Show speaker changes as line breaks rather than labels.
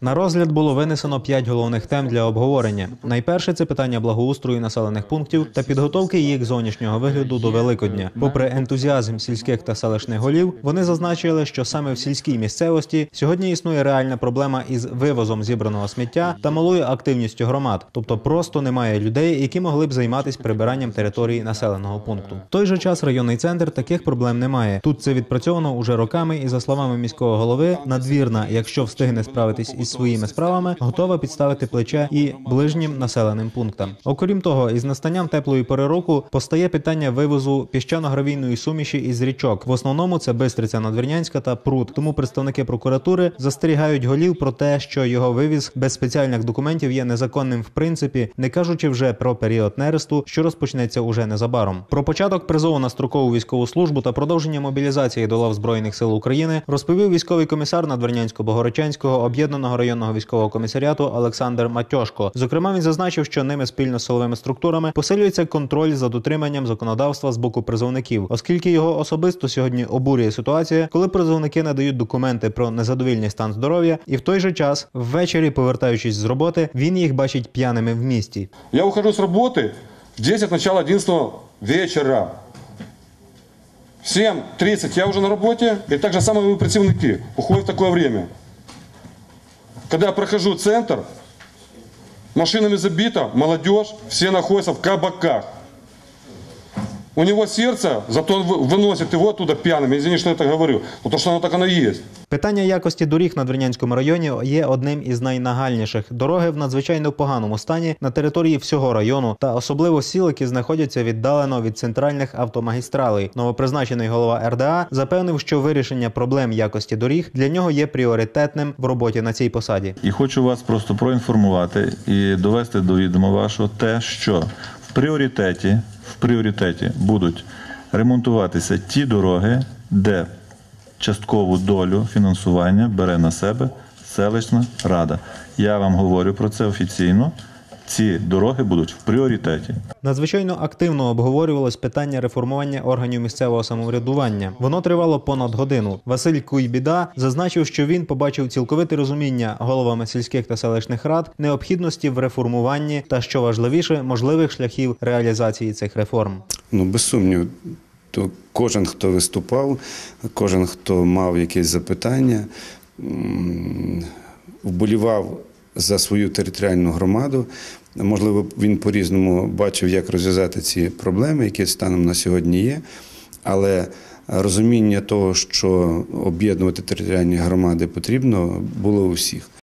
На розгляд було винесено п'ять головних тем для обговорення. Найперше це питання благоустрою населених пунктів та підготовки їх зовнішнього вигляду до Великодня. Попри ентузіазм сільських та селищних голів, вони зазначили, що саме в сільській місцевості сьогодні існує реальна проблема із вивозом зібраного сміття та малою активністю громад, тобто просто немає людей, які могли б займатися прибиранням території населеного пункту. В той же час районний центр таких проблем немає. Тут це відпрацьовано уже роками, і за словами міського голови, надвірна, якщо встигне справитись із своїми справами, готова підставити плече і ближнім населеним пунктам. Окрім того, із настанням теплої пори року постає питання вивозу піщано-гравійної суміші із річок. В основному це Бистриця Надвірнянська та Прут. Тому представники прокуратури застерігають голів про те, що його вивіз без спеціальних документів є незаконним в принципі, не кажучи вже про період нересту, що розпочнеться уже незабаром. Про початок призову на строкову військову службу та продовження мобілізації до лав збройних сил України розповів військовий комісар Надвірнянсько-Богородчанського об'єднаного районного військового комісаріату Олександр Матьошко. Зокрема, він зазначив, що ними спільно з силовими структурами посилюється контроль за дотриманням законодавства з боку призовників, оскільки його особисто сьогодні обурює ситуація, коли призовники надають документи про незадовільний стан здоров'я, і в той же час, ввечері, повертаючись з роботи, він їх бачить п'яними в місті.
Я ухожу с работы в 10, начало 11 вечера. В 7.30 я уже на работе, и так же самое и працівники уходят в такое время. Когда я прохожу центр, машинами забито, молодежь, все находятся в кабаках У него сердце, зато он вы- выносит его оттуда пьяным. Извини, что я так говорю, потому что оно так оно и есть.
Питання якості доріг на Двірнянському районі є одним із найнагальніших. Дороги в надзвичайно поганому стані на території всього району, та особливо сіл, які знаходяться віддалено від центральних автомагістралей. Новопризначений голова РДА запевнив, що вирішення проблем якості доріг для нього є пріоритетним в роботі на цій посаді.
І хочу вас просто проінформувати і довести до відома вашого те, що в пріоритеті, в пріоритеті будуть ремонтуватися ті дороги, де часткову долю фінансування бере на себе селищна рада. Я вам говорю про це офіційно. Ці дороги будуть в пріоритеті.
Надзвичайно активно обговорювалось питання реформування органів місцевого самоврядування. Воно тривало понад годину. Василь Куйбіда зазначив, що він побачив цілковите розуміння головами сільських та селищних рад необхідності в реформуванні та, що важливіше, можливих шляхів реалізації цих реформ.
Ну, без сумніву, то кожен, хто виступав, кожен, хто мав якесь запитання, вболівав за свою територіальну громаду. Можливо, він по-різному бачив, як розв'язати ці проблеми, які станом на сьогодні є. Але розуміння того, що об'єднувати територіальні громади потрібно, було у всіх.